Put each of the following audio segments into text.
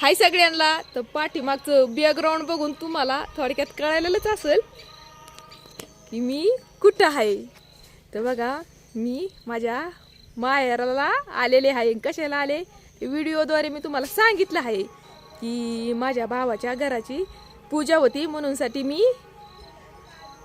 हाय सगळ्यांना. तर पाठीमागचं बॅकग्राऊंड बघून तुम्हाला थोडक्यात कळायलाच असेल की मी कुठं आहे. तर बघा मी माझ्या माहेराला आलेले आहे. कशाला आले? व्हिडिओद्वारे मी तुम्हाला सांगितलं आहे की माझ्या भावाच्या घराची पूजा होती म्हणूनसाठी मी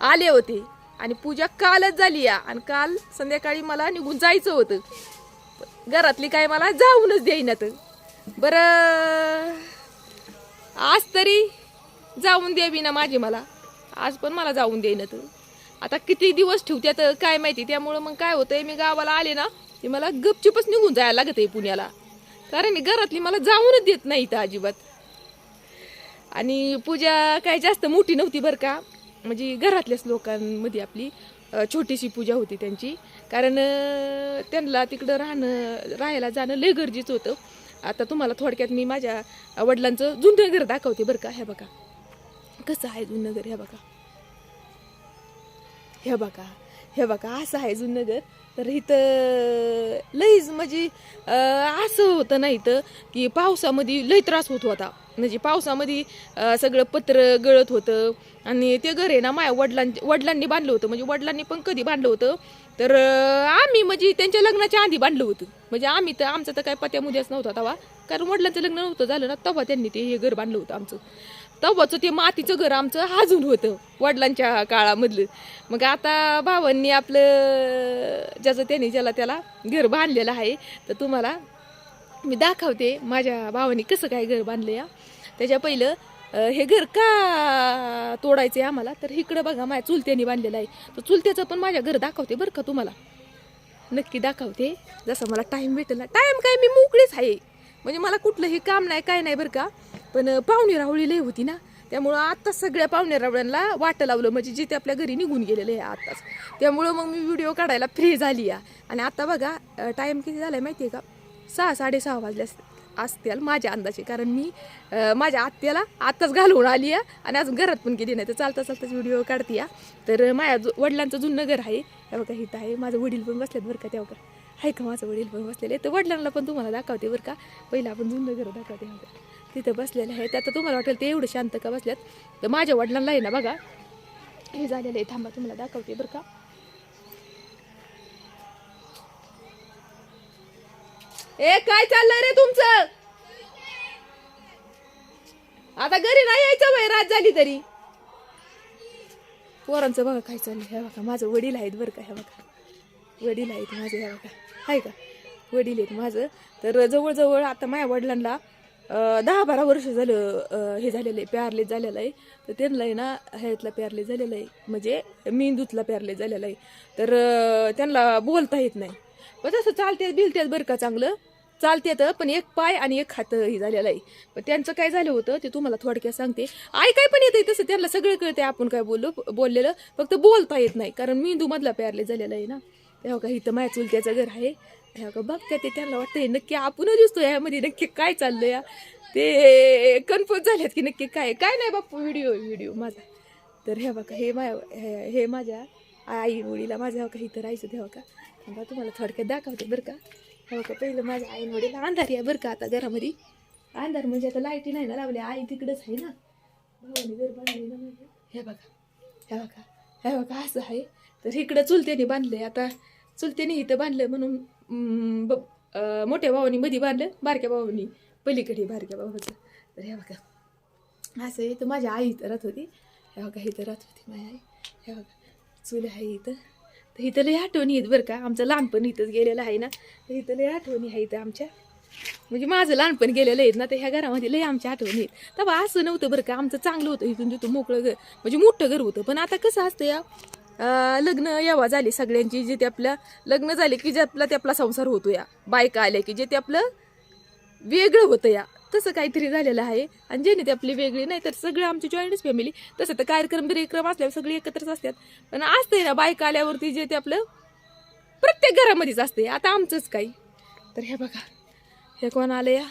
आले होते. आणि पूजा कालच झाली या. आणि काल संध्याकाळी मला निघून जायचं होतं. घरातली काय मला जाऊनच देईनात. बरं. आज तरी जाऊन द्यावी ना माझी मला. आज पण मला जाऊन देईनात आता किती दिवस ठेवत्यात काय माहिती? त्यामुळं मग काय होतंय मी गावाला आले ना की मला गपचिपच निघून जायला लागत आहे पुण्याला. कारण मी घरातली मला जाऊनच देत नाही इथं अजिबात. आणि पूजा काय जास्त मोठी नव्हती बरं का? म्हणजे घरातल्याच लोकांमध्ये आपली छोटीशी पूजा होती त्यांची. कारण त्यांना तिकडं राहणं राहायला जाणं लय गरजेचं होतं. आता तुम्हाला थोडक्यात मी माझ्या वडिलांचं जुनं घर दाखवते बरं का हे बघा. कसं आहे जुनं घर हे बघा. हे बघा हे बघा असं आहे जुनं घर. तर इथं लईच म्हणजे असं होतं नाही तर की पावसामध्ये लई त्रास होत होता. म्हणजे पावसामध्ये सगळं पत्र गळत होतं. आणि ते घर आहे ना माझ्या वडिलां वडिलांनी बांधलं होतं. म्हणजे वडिलांनी पण कधी बांधलं होतं. तर आम्ही म्हणजे त्यांच्या लग्नाच्या आधी बांधलं होतं. म्हणजे आम्ही तर आमचं तर काय पत्यामुळेच नव्हता तेव्हा कारण वडिलांचं लग्न नव्हतं झालं ना तेव्हा त्यांनी ते हे घर बांधलं होतं आमचं. तेव्हाचं ते मातीचं घर आमचं हाजून होतं वडिलांच्या काळामधलं. मग आता भावांनी आपलं ज्याचं त्यांनी ज्याला त्याला घर बांधलेलं आहे तर तुम्हाला मी दाखवते माझ्या भावाने कसं काय घर बांधलं या त्याच्या पहिलं हे घर का तोडायचं आहे आम्हाला? तर इकडं बघा माझ्या चुलत्याने बांधलेलं आहे. तर चुलत्याचं पण माझ्या घर दाखवते बरं का तुम्हाला. नक्की दाखवते. जसं मला टाईम भेटेल ना. टाईम काय? मी मोकळीच आहे. म्हणजे मला कुठलंही काम नाही काय नाही बरं का. पण पाहुणे राहुळी लय होती ना. त्यामुळं आत्ताच सगळ्या पाहुणे रावळ्यांना वाटं लावलं. म्हणजे जे ते आपल्या घरी निघून गेलेले आहे आत्ताच. त्यामुळं मग मी व्हिडिओ काढायला फ्री झाली आहे. आणि आता बघा टाईम किती झालाय माहिती आहे का? सहा साडेसहा वाजले अस- असतील माझ्या अंदाजे. कारण मी माझ्या आत्याला आत्ताच घालवून आली आहे आणि अजून घरात पण गेली नाही. तर चालता चालताच व्हिडिओ काढते या. तर माझ्या वडिलांचं जुनं घर आहे हे बघा इथं आहे. माझं वडील पण बसलेत बरं का तेव्हा. आहे का माझं वडील पण बसलेले तर वडिलांना पण तुम्हाला दाखवते बरं का. पहिलं आपण जुनं घर दाखवते तिथं बसलेलं आहे त्यात तुम्हाला वाटेल ते एवढं शांत का बसल्यात तर माझ्या वडिलांना आहे ना बघा हे झालेलं आहे. थांबा तुम्हाला दाखवते बरं का. ए काय चाललंय रे तुमचं? आता घरी नाही यायचं बाई रात झाली तरी. पोरांचं बघा काय चाललं हे बघा माझं वडील आहेत बरं का हे बघा. वडील आहेत माझं हे बघा. आहे का? वडील आहेत माझं. तर जवळजवळ आता माझ्या वडिलांना दहा बारा वर्ष झालं हे झालेलं आहे प्यारले झालेलं आहे. तर त्यांना आहे ना ह्यातला प्यारले झालेलं आहे. म्हणजे मेंदूतला प्यारले झालेलं आहे. तर त्यांना बोलता येत नाही. पण तसं चालते बिलतेच बरं का चांगलं. चालते तर पण एक पाय आणि एक हात हे झालेलं आहे. पण त्यांचं काय झालं होतं ते तुम्हाला थोडक्यात सांगते. आई काय पण येते तसं त्यांना सगळं कळते आपण काय बोललो बोललेलं फक्त बोलता येत नाही. कारण मेंदूमधला प्यारले झालेला आहे ना. तेव्हा का इथं माझ्या चुलत्याचं घर आहे. तेव्हा का बघत्या ते त्यांना वाटतंय नक्की आपणच दिसतो यामध्ये नक्की काय चाललं या. ते कन्फ्युज झाल्यात की नक्की काय काय नाही बाप्पू व्हिडिओ व्हिडिओ माझा. तर हे बघा हे माया हे हे माझ्या आई वडीला माझ्या का इथं राहायचं तेव्हा का तुम्हाला थोडक्यात दाखवते बरं का. हो का? पहिलं माझ्या आई वडील अंधार आहे बरं का आता घरामध्ये. अंधार म्हणजे आता लाईटी नाही ना लावली. आई तिकडंच आहे ना. भावाने घर बांधले ना माझ्या हे बघा. हे बघा. हे बघा असं आहे. तर इकडं चुलत्याने बांधलंय. आता चुलत्याने इथं बांधलं म्हणून ब- मोठ्या भावानी मध्ये बांधलं बारक्या भावानी. पलीकडे बारक्या भावाचं. तर हे बघा. असं आहे तर माझ्या आई इथं राहत होती. हे बघा इथं राहत होती माझ्या आई. हे बघा. चुल आहे इथं. तर इथं लई आठवणी आहेत बरं का. आमचं लहानपण इथंच गेलेलं आहे ना. तर इथं लई आठवणी आहे इथं आमच्या. म्हणजे माझं लहानपण गेलेलं आहेत ना तर ह्या घरामध्ये लई आमच्या आठवणी आहेत. तर असं नव्हतं बरं का. आमचं चांगलं होतं इथून तिथून मोकळं घर. म्हणजे मोठं घर होतं. पण आता कसं असतं या लग्न यावा झाली सगळ्यांची जे ते आपलं लग्न झाले की जे आपला ते आपला संसार होतो या. बायका आल्या की जे ते आपलं वेगळं होतं या. तसं काहीतरी झालेलं आहे. आणि जेणे ते आपली वेगळी नाही तर सगळं आमची जॉईंटच फॅमिली तसं तर कार्यक्रम बिरेक्रम असल्यावर सगळे एकत्रच असतात. पण असतंय ना बायका आल्यावरती जे ते आपलं प्रत्येक घरामध्येच असते आता आमचंच काही. तर हे बघा हे कोण आलं या?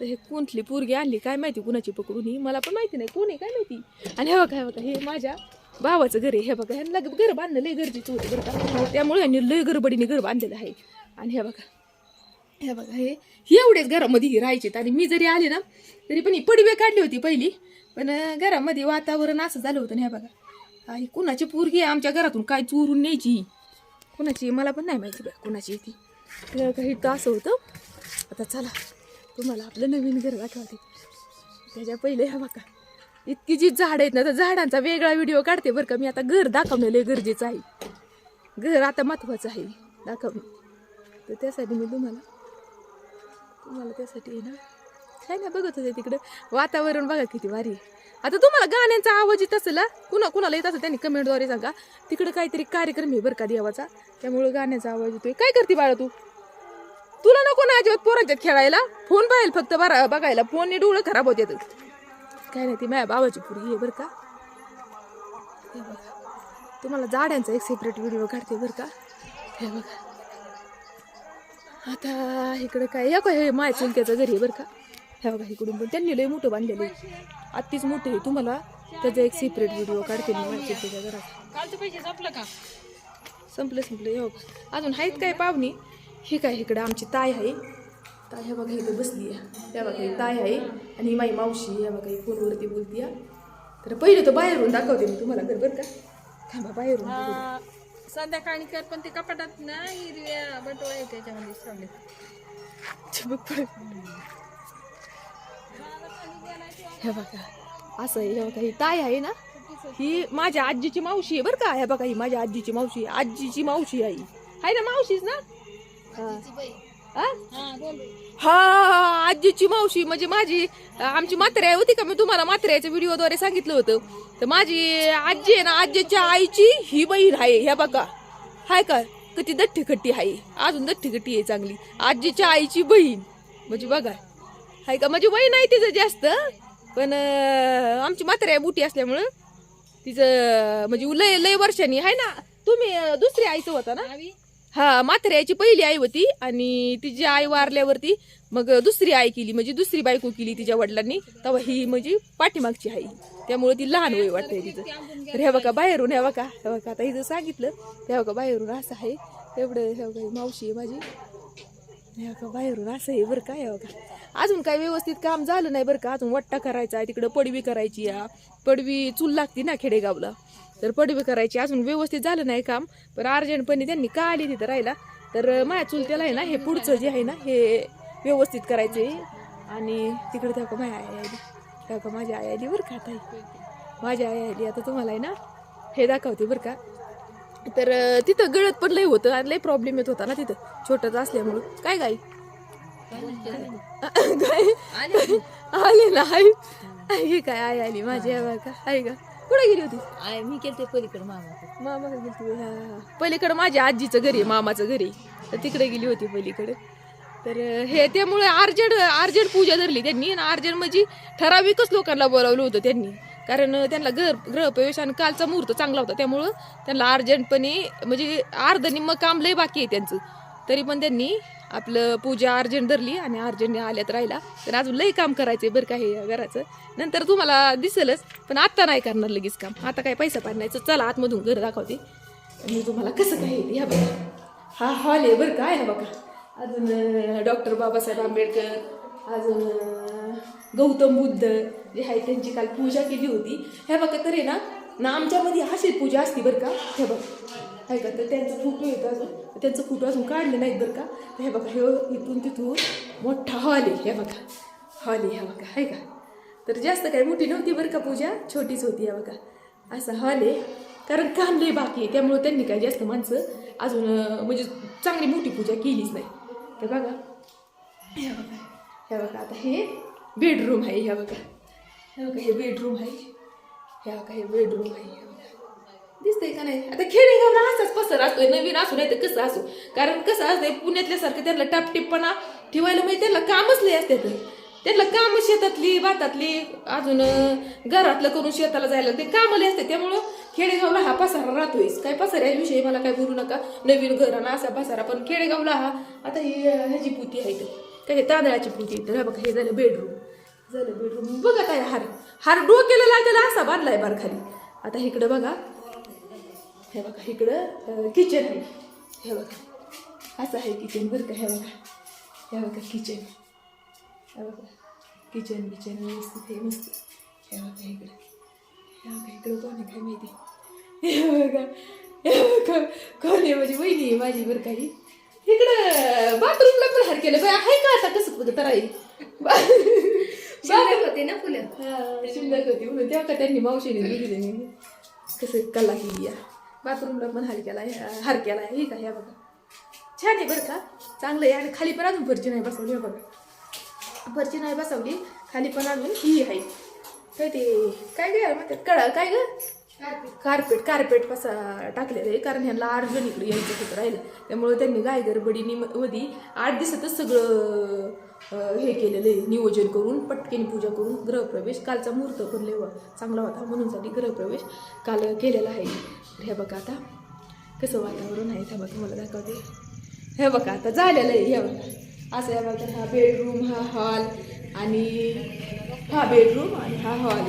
तर हे कोणतली पोरगी आणली? काय माहिती कुणाची पकडून ही? मला पण माहिती नाही. कोण आहे? काय माहिती? आणि हे बघा हे बघा हे माझ्या भावाचं घर आहे. हे बघा ह्यांना घर बांधलं लय गरजेचं होतं बरं का. त्यामुळे ह्यांनी लय गडबडीने घर बांधलेलं आहे. आणि हे बघा हे बघा हे ही एवढेच घरामध्ये राहायचे आणि मी जरी आले ना तरी पण ही पडवे काढली होती पहिली. पण घरामध्ये वातावरण असं झालं होतं ना हे बघा. आई कुणाची पोरगी आमच्या घरातून काय चोरून न्यायची कुणाची मला पण नाही माहिती बघा कुणाची ती. तर काही तर असं होतं. आता चला तुम्हाला आपलं नवीन घर दाखवते. त्याच्या पहिले हे बघा इतकी जी झाडं आहेत ना तर झाडांचा वेगळा व्हिडिओ काढते बरं का. मी आता घर दाखवणं लय गरजेचं आहे. घर आता महत्वाचं आहे दाखवणं तर त्यासाठी मी तुम्हाला तुम्हाला त्यासाठी आहे ना. काय नाही बघत होते तिकडं. वातावरण बघा किती भारी आहे. आता तुम्हाला गाण्यांचा आवाज येत असेल कुणा कुणाला येत असेल त्यांनी कमेंटद्वारे सांगा. तिकडं काहीतरी कार्यक्रम आहे बरं का देवाचा. त्यामुळं गाण्याचा आवाज येतोय. काय करते बाळा तू? तुला नको ना अजिबात पोरांच्यात खेळायला. फोन पाहिजे फक्त बरा बघायला. फोनने डोळं खराब होते काय नाही ती माझ्या बाबाची पुरी आहे बरं का. हे बघा. तुम्हाला जाड्यांचा एक सेपरेट व्हिडिओ काढते बरं का. हे बघा. आता इकडे काय या काय हे माय चुलक्याचं घरी आहे बरं का. हे बघा इकडून पण त्यांनी लय मोठं बांधलेलं आहे. अतिच मोठं आहे तुम्हाला त्याचा एक सेपरेट व्हिडिओ काढते मी माझ्या चुलक्याच्या घरात. कालचं पैसे संपलं का? संपलं संपलं हे बघा. अजून आहेत काय पाहुणी? हे काय इकडं आमची ताई आहे. ताई ह्या बघा इथं बसली आहे. त्या बघा ताई आहे आणि ही माझी मावशी ह्या बघा फोनवरती बोलती तर पहिलं तर बाहेरून दाखवते मी तुम्हाला घर बरं का. थांबा बाहेरून संध्याकाळी कर पण ते कपाटात ना हिरव्या बटवा आहे त्याच्यामध्ये पुढे. हे बघा असं आहे हे बघा ही ताई आहे ना ही माझ्या आजीची मावशी आहे बरं का हे बघा ही माझ्या आजीची मावशी आहे. आजीची मावशी आहे ही. आहे ना मावशीच ना हा. हा? हा बोल. हा आजीची मावशी म्हणजे माझी आमची म्हात्रे होती का? मी तुम्हाला म्हात्र्याच्या व्हिडिओद्वारे सांगितलं होतं. तर माझी आजी आहे ना आजीच्या आईची ही बहीण आहे. ह्या बघा. हाय का? किती दठ्ठी खट्टी आहे. अजून दठ्ठी खट्टी आहे चांगली. आजीच्या आईची बहीण. म्हणजे बघा. हाय का? माझी बहीण आहे तिचं जास्त. पण आमची म्हात्रे बुटी असल्यामुळं तिचं म्हणजे लय लय वर्षांनी आहे ना? तुम्ही दुसरी आईचं होता ना? हा म्हाताऱ्याची पहिली आई होती आणि तिची आई वारल्यावरती मग दुसरी आई केली. म्हणजे दुसरी बायको केली तिच्या वडिलांनी. तेव्हा ही म्हणजे पाठीमागची आई. त्यामुळे ती लहान वय वाटते तिचं. तर हे बघा बाहेरून हे बघा हे बघा. आता हिचं सांगितलं हे बघा बाहेरून असं आहे. एवढं हे बघा ही मावशी आहे माझी. हे बघा बाहेरून असं आहे बरं का हे बघा. अजून काही व्यवस्थित काम झालं नाही बरं का? अजून वट्टा करायचा आहे तिकडं पडवी करायची या पडवी चूल लागती ना खेडेगावला. तर पडवी करायची. अजून व्यवस्थित झालं नाही काम पण अर्जंटपणे त्यांनी का आली तिथं राहिला तर माझ्या चुलत्याला आहे ना हे पुढचं जे आहे ना हे व्यवस्थित करायचं आहे आणि तिकडे त्या माझ्या आई आली त्या का माझी आई आली बरं का ही. माझी आई आली आता तुम्हाला आहे ना हे दाखवते बरं का. तर तिथं गळत पण लय होतं आणि लय प्रॉब्लेम येत होता ना तिथं. छोटंच असल्यामुळं. काय गाई? काय आले ना आई? हे काय आई आली? माझी आई बघा आहे का? कुठे गेली होती आय मी केलते पलीकडे मामा मामा गेली होती पलीकडे माझ्या आजीचं घरी आहे, मामाचं घरी तर तिकडे गेली होती पलीकडे. तर अं, हे त्यामुळे अर्जंट अर्जंट पूजा धरली त्यांनी आणि अर्जंट म्हणजे ठराविकच लोकांना बोलावलं होतं त्यांनी. कारण अं, त्यांना घर गृहप्रवेश आणि कालचा मुहूर्त चांगला होता. त्यामुळं त्यांना अर्जंटपणे म्हणजे अर्ध निम्म काम लय बाकी आहे त्यांचं. तरी पण त्यांनी आपलं पूजा अर्जंट धरली आणि अर्जंट आल्यात राहिला तर अजून लई काम करायचंय बरं का हे घराचं. नंतर तुम्हाला दिसेलच पण आत्ता नाही करणार लगेच काम. आता काय पैसा पाडण्याचं चला आतमधून घर दाखवते. आणि मी तुम्हाला कसं काय येते ह्या बघा. हा हॉल आहे बरं काय हा बघा. अजून डॉक्टर बाबासाहेब आंबेडकर अजून गौतम बुद्ध जे आहे त्यांची काल पूजा केली होती. ह्या बघा तर ना ना आमच्यामध्ये अशी पूजा असते बरं का? हे बघा. आहे का? तर त्यांचा फोटो येतो अजून. त्यांचं फोटो अजून काढले नाहीत बरं का? हे बघा हे इथून तिथून मोठा हॉल आहे. हे बघा. हॉल आहे हे बघा. आहे का? तर जास्त काय मोठी नव्हती बरं का पूजा? छोटीच होती हे बघा. असं हॉल आहे. कारण काम लय बाकी आहे. त्यांनी काय जास्त माणसं अजून म्हणजे चांगली मोठी पूजा केलीच नाही. तर बघा. हे बघा. ह्या बघा आता हे बेडरूम आहे हे बघा. हे बघा हे बेडरूम आहे. हे बघा हे बेडरूम आहे. हे दिसतंय का नाही? आता खेडेगावला असाच पसर असतोय नवीन असू नाही तर कसं असू? कारण कसं असतंय पुण्यातल्यासारखं त्यांना टापटिपणा ठेवायला म्हणजे त्यांना कामच लय असते त्यांना काम शेतातली भातातली अजून घरातलं करून शेताला जायला ते काम लय असते त्यामुळं खेडेगावला हा पसारा राहतोयच. काय पसाऱ्याविषयी मला काय बोलू नका. नवीन घर आणि असा पसारा पण खेडेगावला हा आता ही ह्याची पुती आहे तर काय हे तांदळाची पुती तर बघा हे झालं बेडरूम झालं बेडरूम बघा काय हार. हार डोक्याला लागलेला असा बांधलाय बार खाली आता इकडं बघा. हे बघा इकडं किचन आहे. हे बघा असं आहे किचन बरं का? हे बघा हे बघा किचन हे बघा किचन बिचन व्यवस्थित हे मस्त. हे बघा इकडं हे बघा इकडं कोण आहे काय माहिती? हे बघा हे बघा कोण आहे माझी वहिनी? आहे माझी बरं काही इकडं बाथरूमला पण हार केलं बाय आहे का आता? कसं कुठं तर आहे? होते ना फुलं? शिल्लक होती. म्हणून तेव्हा का त्यांनी मावशीने दिली कसं कला केली या. बाथरूमला पण हार केला हार केला हे का ह्या बघा. छान आहे बरं का. चांगलं आहे. आणि खाली पण अजून फरची नाही बसवली हे बघा. फरची नाही बसवली खाली पण अजून ही आहे. काय ते काय काय म्हणतात? कळा काय ग? कार्पेट कार्पेट कसा टाकलेलं आहे कारण ह्यांना आठ जण इकडे यायचं होतं राहिलं. त्यामुळे त्यांनी गाय गडबडीनी मध्ये आठ दिवसातच सगळं हे केलेलं आहे नियोजन करून पटकेने पूजा करून गृहप्रवेश कालचा मुहूर्त पण लय चांगला होता म्हणून साठी गृहप्रवेश काल केलेला आहे. हे बघा आता. कसं वातावरण आहे हे बघा मला दाखवते. हे बघा आता झालेलं आहे हे बघा. असं हे बघा हा बेडरूम हा हॉल आणि हा बेडरूम आणि हा हॉल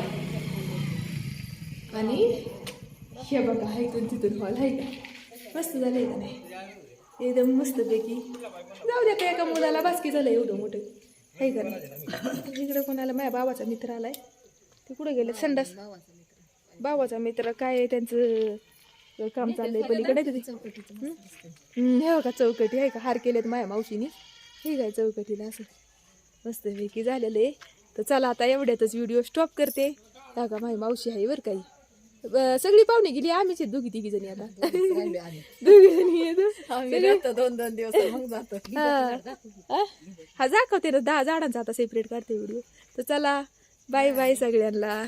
आणि हे बघा हा इथून तिथून हॉल आहे का? मस्त आहे का नाही? एकदम मस्तपैकी. जाऊ द्या का एका मुलाला बासकी झालं एवढं मोठं. आहे का नाही? इकडं कोणाला? माझ्या बाबाचा मित्र आलाय. ते कुठं गेले? संडास. बाबाचा मित्र काय आहे त्यांचं? काम चाललंय. पलीकडे का? हं? बघा चौकटी आहे का? हार केलेत माझ्या मावशीने. हे काय चौकटीला असं? मस्तपैकी झालेलं आहे. तर चला आता एवढ्यातच व्हिडिओ स्टॉप करते. हा का माझी मावशी आहे बरं काही. सगळी पाहुणे गेली आम्हीच दोघी तिघी जणी आता. दोघी जणी. दोन दोन दिवस मग जातो. हा. दाखवते ना दहा झाडांचा आता सेपरेट काढते व्हिडिओ तर चला बाय बाय सगळ्यांना.